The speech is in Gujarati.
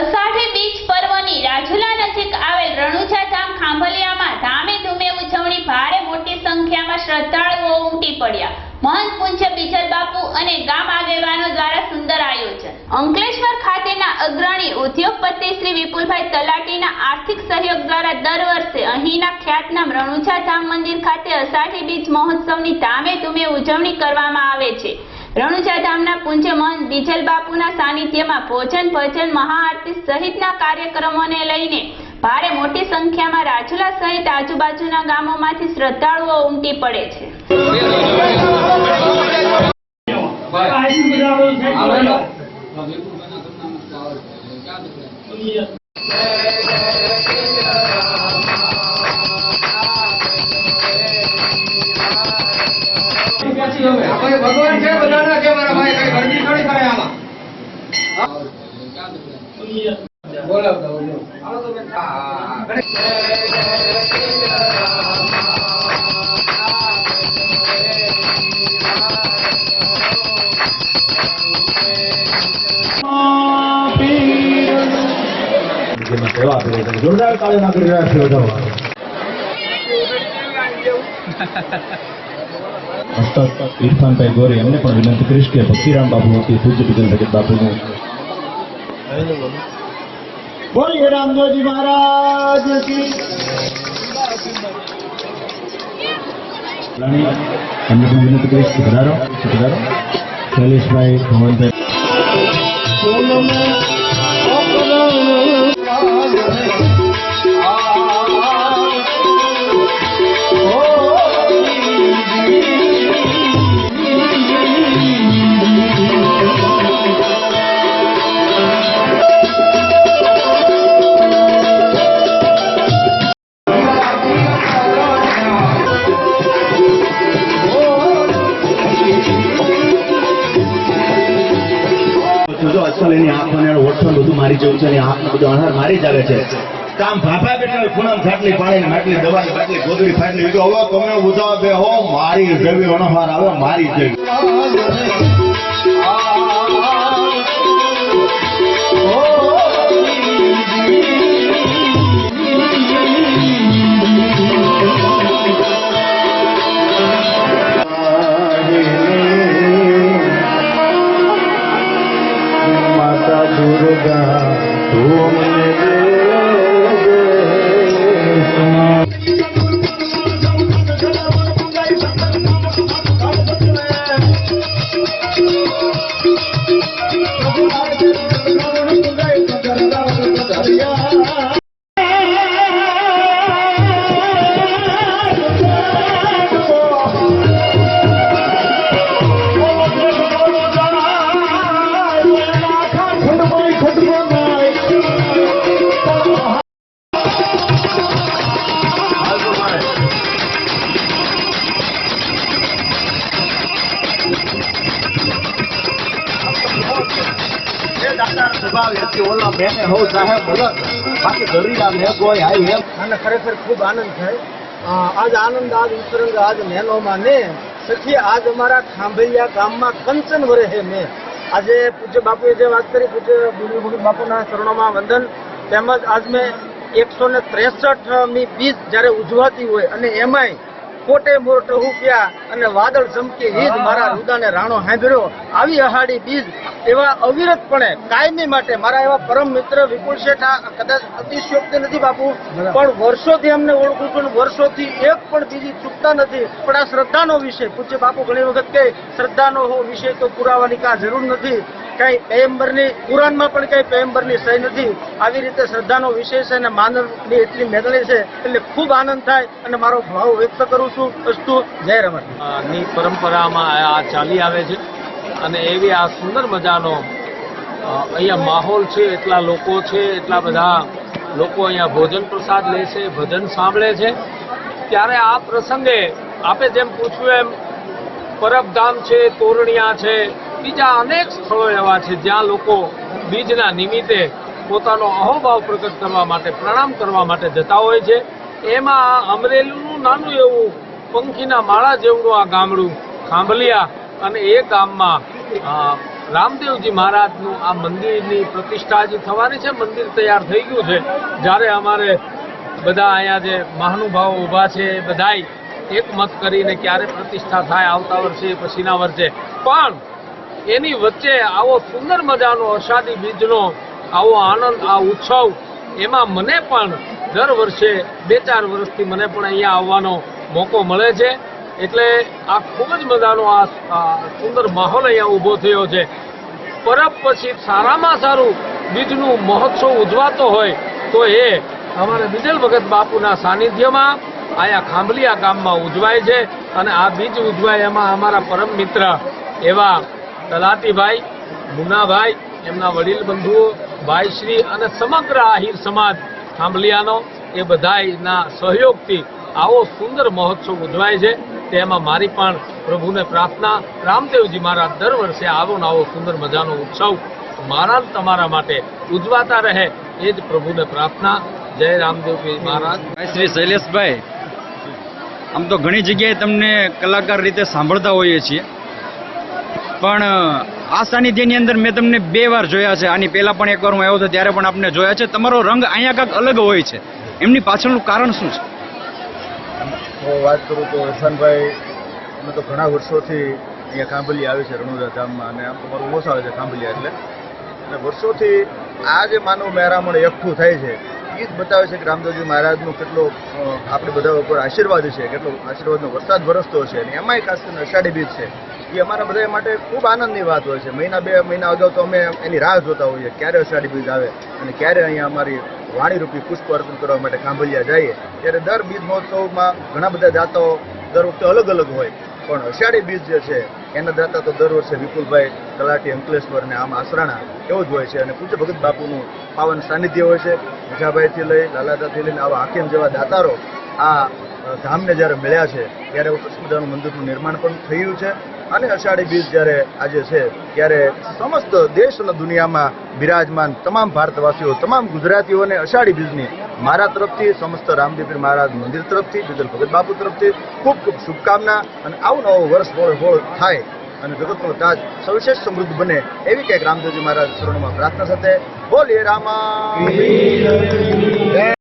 અષાઢી બીજ પર્વની રાજુલા નજીક આવેલ રણુજા ધામ ખાંભલિયામાં ધામે ધૂમે ઉજવણી ભારે મોટી સંખ્યામાં શ્રદ્ધાળુઓ ઉમટી પડ્યા. મહંત પૂજ્ય બીજલ બાપુ અને ગામ આગેવાનો દ્વારા સુંદર આયોજન. અંકલેશ્વર ખાતેના અગ્રણી ઉદ્યોગપતિ શ્રી વિપુલભાઈ તલાટીના આર્થિક સહયોગ દ્વારા દર વર્ષે અહીંના ખ્યાતનામ રણુજા ધામ મંદિર ખાતે અષાઢી બીજ મહોત્સવની ધામે ધૂમે ઉજવણી કરવામાં આવે છે. રણુજા ધામના પૂજ્ય મહંત બીજલ બાપુના સાનિધ્યમાં ભોજન ભજન મહાઆરતી સહિતના કાર્યક્રમોને લઈને ભારે મોટી સંખ્યામાં રાજુલા સહિત આજુબાજુના ગામોમાંથી શ્રદ્ધાળુઓ ઉમટી પડે છે. બોલાવતા જોરદાર તાળીઓના કરી રહ્યા છે હસ્તક ઇરફાનભાઈ ગોરી એમને પણ વિનંતી કરીશ કે ભક્તિરામ બાપુ વતી પૂજ્ય બીજલ ભગત બાપુનું બોલીએ રામદેવજી મહારાજ એમને પણ વિનંતી કરીશ શૈલેષભાઈ ભવનભાઈ. જો એની આંખો ને ઓઠો બધું મારી જવું છે એની આંખને બધું અણહાર મારી જ આવે છે. કામ ભાભા બેઠા પૂનમ ખાટલી પાણી માટલી દવાની બાટલી ગોદડી ફાટલી. હવે તમે ઉજાવ? બે હો, મારી જેવી અણહાર આવે, મારી જેવી. ખરેખર ખૂબ આનંદ થાય. આજ આનંદ, આજ ઉત્તરંગ, આજ મેનોમાં ને સખી, આજ અમારા ખાંભલિયા ગામમાં કંચન વરે હે મેં આજે પૂજ્ય બાપુએ જે વાત કરી, પૂજ્ય ભગત બાપુના ચરણોમાં વંદન, તેમજ આજ મેં એકસો ને ત્રેસઠ મી બીજ જ્યારે ઉજવાતી હોય અને એમાંય કોટે મોટ રૂપિયા અને વાદળ ચમકી હીજ મારા રુદાને રાણો હાંભર્યો આવી અહાડી બીજ એવા અવિરતપણે કાયમી માટે મારા એવા પરમ મિત્ર વિપુલ શેઠ કદાચ અતિશયોક્તિ નથી બાપુ પણ વર્ષોથી અમને ઓળખું છું વર્ષોથી એક પણ બીજી ચૂકતા નથી. પણ આ શ્રદ્ધાનો વિષય પૂછ્ય બાપુ ઘણી વખત કહે શ્રદ્ધાનો વિષય તો પુરાવાની કા જરૂર નથી. કઈ પેયંબરની, કુરાનમાં પણ કઈ પેયંબરની સહી નથી. આવી રીતે શ્રદ્ધાનો વિષય છે અને માનવની એટલી મેળવી છે, એટલે ખૂબ આનંદ થાય અને મારો ભાવ વ્યક્ત કરું છું. અસ્તુ, જય રમણની પરંપરામાં આ ચાલી આવે છે અને એવી આ સુંદર મજાનો અહીંયા માહોલ છે, એટલા લોકો છે, એટલા બધા લોકો અહીંયા ભોજન પ્રસાદ લે છે, ભજન સાંભળે છે. ત્યારે આ પ્રસંગે આપે જેમ પૂછ્યું એમ, પરબધામ છે, તોરણિયા છે બીજા અનેક સ્થળો એવા છે જ્યાં લોકો બીજના નિમિત્તે પોતાનો અહોભાવ પ્રગટ કરવા માટે, પ્રણામ કરવા માટે જતા હોય છે. એમાં અમરેલીનું નાનું એવું પંખીના માળા જેવડું આ ગામડું ખાંભલિયા અને એ ગામમાં રામદેવજી મહારાજનું આ મંદિરની પ્રતિષ્ઠા હજી થવાની છે. મંદિર તૈયાર થઈ ગયું છે. જ્યારે અમારે બધા અહીંયા જે મહાનુભાવો ઊભા છે એ બધાય એકમત કરીને ક્યારે પ્રતિષ્ઠા થાય આવતા વર્ષે, પછીના વર્ષે. પણ એની વચ્ચે આવો સુંદર મજાનો અષાઢી બીજનો આવો આનંદ, આ ઉત્સવ, એમાં મને પણ દર વર્ષે બે ચાર વર્ષથી મને પણ અહીંયા આવવાનો મોકો મળે છે. એટલે આ ખૂબ જ મજાનો આ સુંદર માહોલ અહીંયા ઊભો થયો છે. પરબ પછી સારામાં સારું બીજનું મહોત્સવ ઉજવાતો હોય તો એ અમારે બીજલ ભગત બાપુના સાનિધ્યમાં આયા ખાંભલિયા ગામમાં ઉજવાય છે અને આ બીજ ઉજવાય એમાં અમારા પરમ મિત્ર એવા તલાટીભાઈ મુનાભાઈ એમના વડીલ બંધુઓ ભાઈશ્રી અને સમગ્ર આહિર સમાજ ખાંભલિયાનો એ બધાના સહયોગથી આવો સુંદર મહોત્સવ ઉજવાય છે. તેમાં મારી પણ પ્રભુને પ્રાર્થના. રામદેવજી મહારાજ દર વર્ષે આવો ને આવો સુંદર મજાનો ઉત્સવ મારા તમારા માટે ઉજવાતા રહે એ જ પ્રભુને પ્રાર્થના. જય રામદેવજી મહારાજ. શ્રી શૈલેષભાઈ. આમ તો ઘણી જગ્યાએ તમને કલાકાર રીતે સાંભળતા હોઈએ છીએ. પણ આ સાનિધ્યની અંદર મેં તમને બે વાર જોયા છે. આની પહેલાં પણ એકવાર હું આવ્યો હતો, ત્યારે પણ આપણે જોયા છે. તમારો રંગ અહીંયા કાંઈક અલગ હોય છે. એમની પાછળનું કારણ શું છે? હું વાત કરું તો ઇરફાનભાઈ અમે તો ઘણા વર્ષોથી અહીંયા કાંભલી આવે છે રણુજા ધામમાં, અને આમ તો મારું મોસ આવે છે કાંભલિયા એટલે. અને વર્ષોથી આ જે માનવ મહેરામણ એકઠું થાય છે એ જ બતાવે છે કે રામદેવજી મહારાજનો કેટલો આપણે બધા ઉપર આશીર્વાદ છે, કેટલો આશીર્વાદનો વરસાદ વરસતો છે, અને એમાંય ખાસ કરીને અષાઢી બીજ છે. એ અમારા બધા માટે ખૂબ આનંદની વાત હોય છે. મહિના બે, મહિના અગાઉ તો અમે એની રાહ જોતા હોઈએ ક્યારે અષાઢી બીજ આવે અને ક્યારે અહીંયા અમારી વાણીરૂપી પુષ્પ અર્પણ કરવા માટે કાંબલિયા જઈએ. ત્યારે દર બીજ મહોત્સવમાં ઘણા બધા દાતાઓ દર વખતે અલગ અલગ હોય. પણ અષાઢી બીજ જે છે, એના દાતા તો દર વર્ષે વિપુલભાઈ તલાટી, અંકલેશ્વર ને આમ આસરાણા એવો જ હોય છે. અને પૂજ્ય ભગત બાપુનું પાવન સાનિધ્ય હોય છે. મજાભાઈથી લઈ, લાલાદાથી લઈને આવા હાકેમ જેવા દાતારો આ ધામને જ્યારે મળ્યા છે, ત્યારે મજાનું મંદિરનું નિર્માણ પણ થયું છે. અને અષાઢી બીજ જ્યારે આજે છે, ત્યારે સમસ્ત દેશ અને દુનિયામાં બિરાજમાન તમામ ભારતવાસીઓ, તમામ ગુજરાતીઓને અષાઢી બીજની મારા તરફથી, સમસ્ત રામદેવીર મહારાજ મંદિર તરફથી બીજલ ભગત બાપુ તરફથી ખૂબ ખૂબ શુભકામના અને આવું નવો વર્ષ હોળ હોળ થાય અને જગતનો તાજ સવિશેષ સમૃદ્ધ બને એવી કંઈક રામદેવજી મહારાજ શરણમાં પ્રાર્થના સાથે. બોલીએ રામા